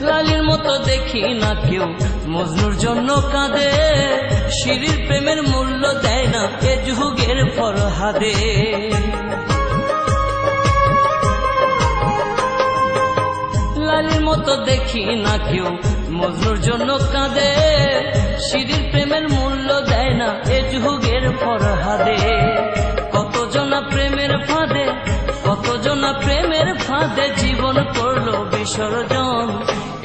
লালির মতো দেখি না কেউ। মজনুর জন্য কাঁদে, শিরির প্রেমের মূল্য দেয় না এ যুগের ফরহাদে। লালির মতো দেখি না কেউ। মজনুর জন্য কাঁদে, শিরির প্রেমের মূল্য দেয় না এ যুগের ফরহাদে। ফাঁদে জীবন করল বিসর্জন।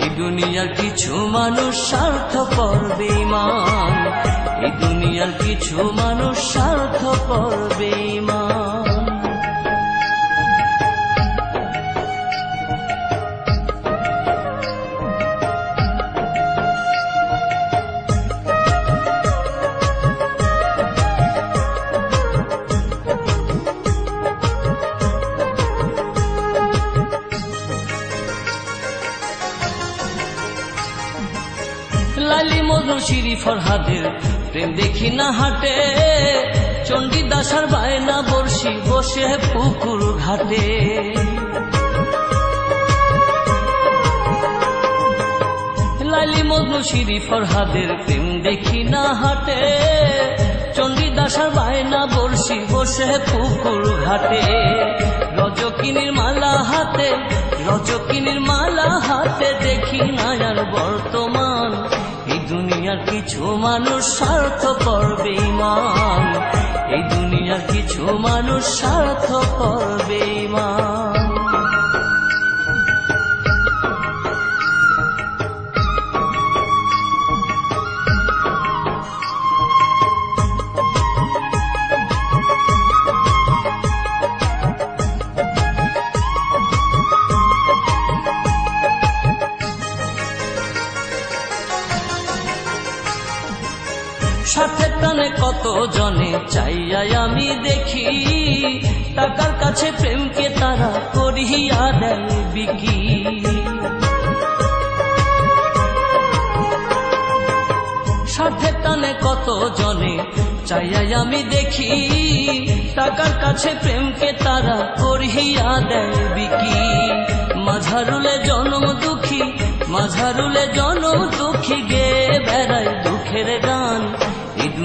এই দুনিয়ার কিছু মানুষ স্বার্থ পড়বে মা এই দুনিয়ার কিছু মানুষ স্বার্থ পড়বে বেঈমান। লালি মজনু শিরি ফরহাদের প্রেম দেখি না হাটে। চণ্ডী দাসার বায়না বর্ষি বসে পুকুর ঘাটে। লালি মজনু শিরি ফরহাদের প্রেম দেখি না হাটে। চণ্ডী দাসার বায়না বর্ষি বসে পুকুর ঘাটে। রজকিনীর মালা হাতে, রজকিনীর মালা হাতে দেখি না আর বর্তমান কিছু মানুষ স্বার্থ করবে মা এই দুনিয়ার কিছু মানুষ স্বার্থ করবে ইমান কত জনে চাইয়াই আমি দেখি, টাকার কাছে প্রেমকে তারা করিয়া দেয় বিকি। সাথে টানে কত জনে চাইয়াই আমি দেখি, টাকার কাছে প্রেমকে তারা করিয়া দেয় বিকি। মাঝারুলে জনম দুঃখী, মাঝারুলে জনম দুঃখী গে বেড়ায়